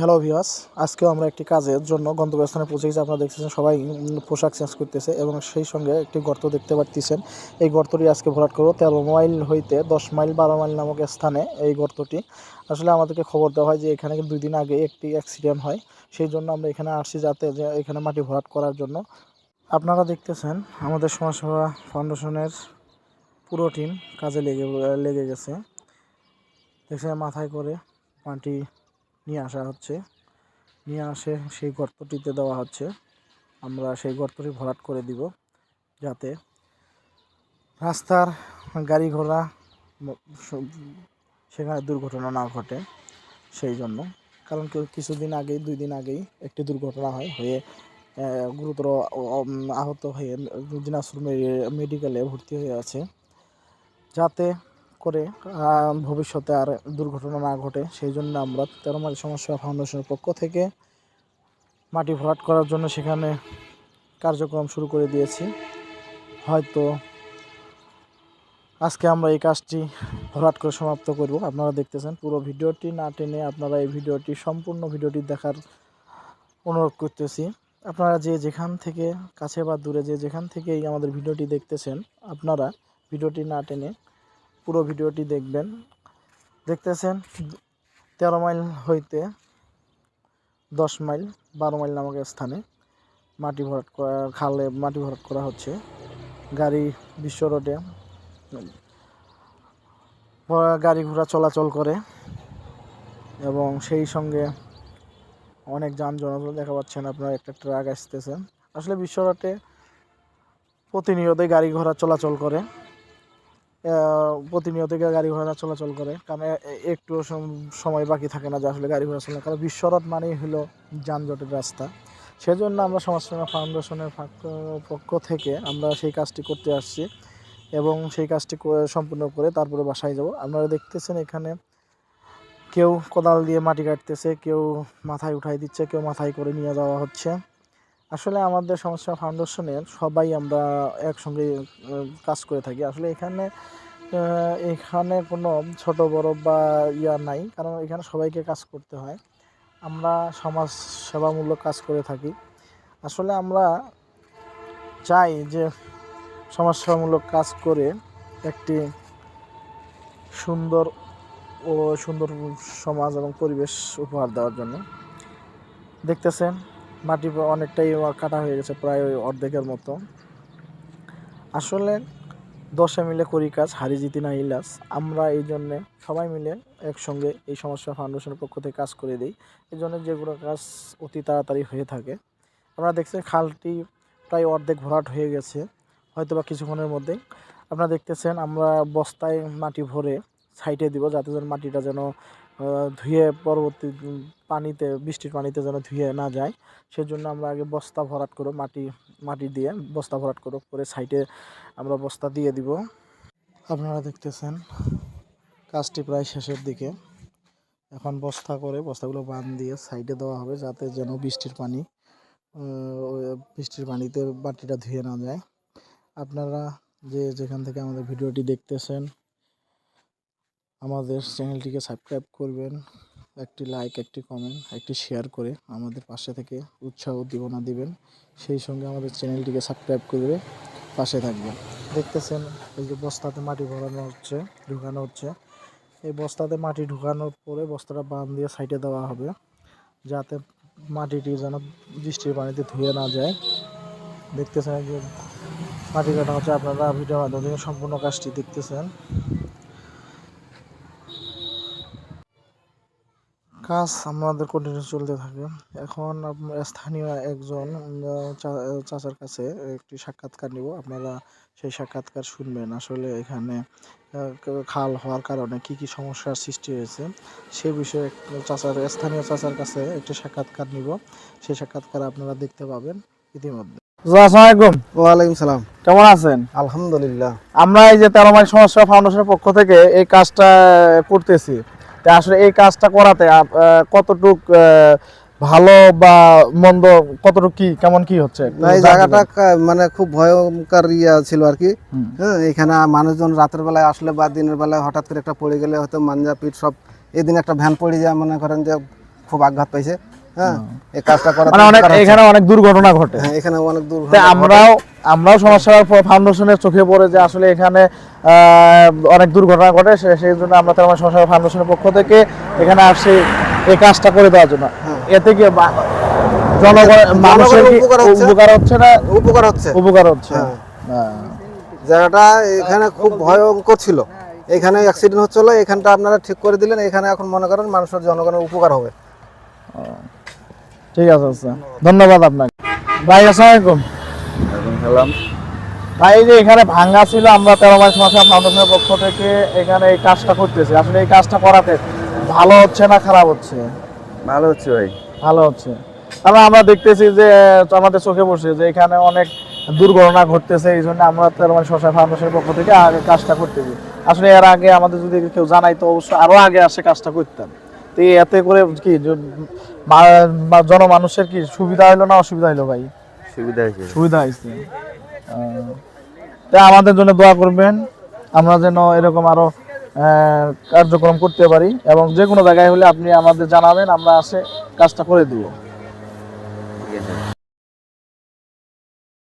Hello ভিওয়াস আজকেও আমরা একটি কাজের জন্য গন্তব্যস্থানে পৌঁছে গেছি। আপনারা দেখতেছেন সবাই পোশাক চেঞ্জ করতেছে এবং সেই সঙ্গে একটি গর্ত দেখতে পাচ্ছেন এই গর্তটি আজকে ভরাট করব তেরো মাইল হইতে দশ মাইল বারো মাইল নামক স্থানে এই গর্তটি। আসলে আমাদেরকে খবর দেওয়া হয় যে এখানে দুই দিন আগে একটি অ্যাক্সিডেন্ট হয়। সেই জন্য আমরা এখানে আসছি যাতে যে এখানে মাটি ভরাট করার জন্য। আপনারা দেখতেছেন আমাদের সমাজসেবা ফাউন্ডেশনের পুরো টিম কাজে লেগে লেগে গেছে। দেখছেন মাথায় করে মাটি নিয়ে আসা হচ্ছে। নিয়ে আসে সেই গর্তটিতে দেওয়া হচ্ছে। আমরা সেই গর্তটি ভরাট করে দিব যাতে রাস্তার গাড়ি ঘোড়া সেখানে দুর্ঘটনা না ঘটে সেই জন্য। কারণ কেউ কিছুদিন আগেই, দুই দিন আগেই একটি দুর্ঘটনা হয়, হয়ে গুরুতর আহত হয়ে দিনাজপুর মেডিকেলে ভর্তি হয়ে আছে। যাতে করে ভবিষ্যতে আর দুর্ঘটনা না ঘটে, সেই জন্য আমরা তেরোমারি সমস্যা ফাউন্ডেশনের পক্ষ থেকে মাটি ভরাট করার জন্য সেখানে কার্যক্রম শুরু করে দিয়েছি। হয়তো আজকে আমরা এই কাজটি ভরাট করে সমাপ্ত করব। আপনারা দেখতেছেন পুরো ভিডিওটি, না টেনে আপনারা এই ভিডিওটি, সম্পূর্ণ ভিডিওটি দেখার অনুরোধ করতেছি। আপনারা যে যেখান থেকে, কাছে বা দূরে যে যেখান থেকেই আমাদের ভিডিওটি দেখতেছেন, আপনারা ভিডিওটি না টেনে পুরো ভিডিওটি দেখবেন। দেখতেছেন, তেরো মাইল হইতে দশ মাইল, বারো মাইল নামক স্থানে মাটি ভরাট করা, খালে মাটি ভরাট করা হচ্ছে। গাড়ি বিশ্ব রোডে গাড়ি ঘোড়া চলাচল করে এবং সেই সঙ্গে অনেক যান যানজট দেখা পাচ্ছেন আপনারা, একটা ট্রাক আসতেছে। আসলে বিশ্ব রোডে প্রতিনিয়তই গাড়ি ঘোড়া চলাচল করে। প্রতিনিয়ত গাড়ি ঘোড়া চলাচল করে। কারণ একটু সময় বাকি থাকে না যে আসলে গাড়ি ঘোড়া চলে কারণ বিশ্বরথ মানেই হলো যানজটের রাস্তা। সেজন্য আমরা সমাজসেবা ফাউন্ডেশনের পক্ষ থেকে আমরা সেই কাজটি করতে আসছি এবং সেই কাজটি সম্পূর্ণ করে তারপরে বাসায় যাব। আপনারা দেখতেছেন এখানে কেউ কোদাল দিয়ে মাটি কাটতেছে, কেউ মাথায় উঠাই দিচ্ছে, কেউ মাথায় করে নিয়ে যাওয়া হচ্ছে। আসলে আমাদের সমস্যা ফাউন্ডেশনের সবাই আমরা একসঙ্গে কাজ করে থাকি। আসলে এখানে এখানে কোনো ছোট, বড় বা ইয়া নাই, কারণ এখানে সবাইকে কাজ করতে হয়। আমরা সমাজ সেবামূলক কাজ করে থাকি। আসলে আমরা চাই যে সমাজসেবামূলক কাজ করে একটি সুন্দর ও সুন্দর সমাজ এবং পরিবেশ উপহার দেওয়ার জন্য। দেখতেছেন মাটি অনেকটাই কাটা হয়ে গেছে, প্রায় ওই অর্ধেকের মতো। আসলে দশে মিলে করি কাজ, হারি জিতি না ইলাস আমরা এই জন্যে সবাই মিলে একসঙ্গে এই সমস্যা ফাউন্ডেশনের পক্ষ থেকে কাজ করে দিই। এই জন্য যেগুলো কাজ অতি তাড়াতাড়ি হয়ে থাকে। আপনারা দেখছেন খালটি প্রায় অর্ধেক ভরাট হয়ে গেছে হয়তো বা কিছুক্ষণের মধ্যে আপনারা দেখতেছেন আমরা বস্তায় মাটি ভরে সাইডে দিব, যাতে যেন মাটিটা যেন ধুয়ে পরবর্তী পানিতে, বৃষ্টির পানিতে যেন ধুয়ে না যায়, সেজন্য আমরা আগে বস্তা ভরাট করো মাটি মাটি দিয়ে বস্তা ভরাট করো করে সাইডে আমরা বস্তা দিয়ে দিব। আপনারা দেখতেছেন, কাজটি প্রায় শেষের দিকে। এখন বস্তা করে বস্তাগুলো বাঁধ দিয়ে সাইডে দেওয়া হবে, যাতে যেন বৃষ্টির পানি বৃষ্টির পানিতে মাটিটা ধুয়ে না যায়। আপনারা যে যেখান থেকে আমাদের ভিডিওটি দেখতেছেন আমাদের চ্যানেলটিকে সাবস্ক্রাইব করবেন, একটি লাইক একটি কমেন্ট একটি শেয়ার করে আমাদের পাশে থেকে উৎসাহ উদ্দীপনা দিবেন সেই সঙ্গে আমাদের চ্যানেলটিকে সাবস্ক্রাইব করে পাশে থাকবেন। দেখতেছেন, এই যে বস্তাতে মাটি ভরানো হচ্ছে, ঢুকানো হচ্ছে। এই বস্তাতে মাটি ঢুকানোর পরে বস্তাটা বান দিয়ে সাইডে দেওয়া হবে, যাতে মাটিটি যেন বৃষ্টির পানিতে ধুয়ে না যায়। দেখতেছেন যে মাটি কাটা হচ্ছে, আপনারা ভিডিওর মাধ্যমে সম্পূর্ণ কাজটি দেখতেছেন। কাজ আমাদের কন্টিনিউ চলতে থাকে। এখন আপনার স্থানীয় একজন চাচার কাছে একটি সাক্ষাৎকার নিব। আপনারা সেই সাক্ষাৎকার শুনবেন। আসলে এখানে খাল হওয়ার কারণে কি কি সমস্যার সৃষ্টি হয়েছে সে বিষয়ে চাচার স্থানীয় চাচার কাছে একটি সাক্ষাৎকার নিব। সেই সাক্ষাৎকার আপনারা দেখতে পাবেন ইতিমধ্যে। আসসালামাইকুম ওয়ালাইকুম সালাম। কেমন আছেন? আলহামদুলিল্লাহ। আমরা এই যে তেরোমাই সমস্যা ফাউন্ডেশনের পক্ষ থেকে এই কাজটা করতেছি। তা আসলে এই কাজটা করাতে কতটুক ভালো বা মন্দ কতটুক কি কেমন কি হচ্ছে? এই জায়গাটা মানে খুব ভয়ঙ্কর ইয়া ছিল আর কি। হ্যাঁ এখানে মানুষজন রাতের বেলায় আসলে বা দিনের বেলায় হঠাৎ করে একটা পড়ে গেলে হয়তো মাঞ্জা পিঠ সব এদিন একটা ভ্যান পড়ে যায় মনে করেন যে খুব আঘাত পাইছে। হ্যাঁ এই কাজটা করা মানে অনেক এখানে অনেক দুর্ঘটনা ঘটে। হ্যাঁ এখানে অনেক আমরাও আমরাও ফাউন্ডেশনের চোখে পড়ে যে আসলে এখানে অনেক দুর্ঘটনা ঘটে সেই জন্য আমরা তেরো ফাউন্ডেশনের পক্ষ থেকে এখানে আসছি এই কাজটা করে দেওয়ার জন্য। এতে কি জনগণ মানুষের উপকার হচ্ছে? না? উপকার হচ্ছে। উপকার হচ্ছে। হ্যাঁ। হ্যাঁ। জায়গাটা এখানে খুব ভয়ঙ্কর ছিল। এখানে অ্যাক্সিডেন্ট হচ্ছিল এখানটা আপনারা ঠিক করে দিলেন এখানে এখন মনে করেন মানুষের জনগণের উপকার হবে। ঠিক আছে আচ্ছা। ধন্যবাদ আপনাকে। ভাই আসসালামাইকুম ভাই যে এখানে ভাঙ্গা ছিল আমরা তেরো মাস মাসা ফাউন্ডেশনের পক্ষ থেকে এখানে এই কাজটা করতেছি। আসলে এই কাজটা করাতে ভালো হচ্ছে না খারাপ হচ্ছে? ভালো হচ্ছে ভাই। ভালো হচ্ছে। তাহলে আমরা দেখতেছি যে আমাদের চোখে বসে যে এখানে অনেক দুর্ঘটনা ঘটতেছে এই জন্য আমরা তেরো মাস মাসা ফাউন্ডেশনের পক্ষ থেকে আগে কাজটা করতেছি। আসলে এর আগে আমাদের যদি কেউ জানাইতো অবশ্যই আরও আগে আসে কাজটা করতাম। তো এতে করে কি জনমানুষের কি সুবিধা হলো না অসুবিধা হলো ভাই? সুবিধা হয়েছে সুবিধা হয়েছে তাই আমাদের জন্য দোয়া করবেন। আমরা যেন এরকম আরও কার্যক্রম করতে পারি এবং যে কোনো জায়গায় হলে আপনি আমাদের জানাবেন আমরা আসে কাজটা করে দিব।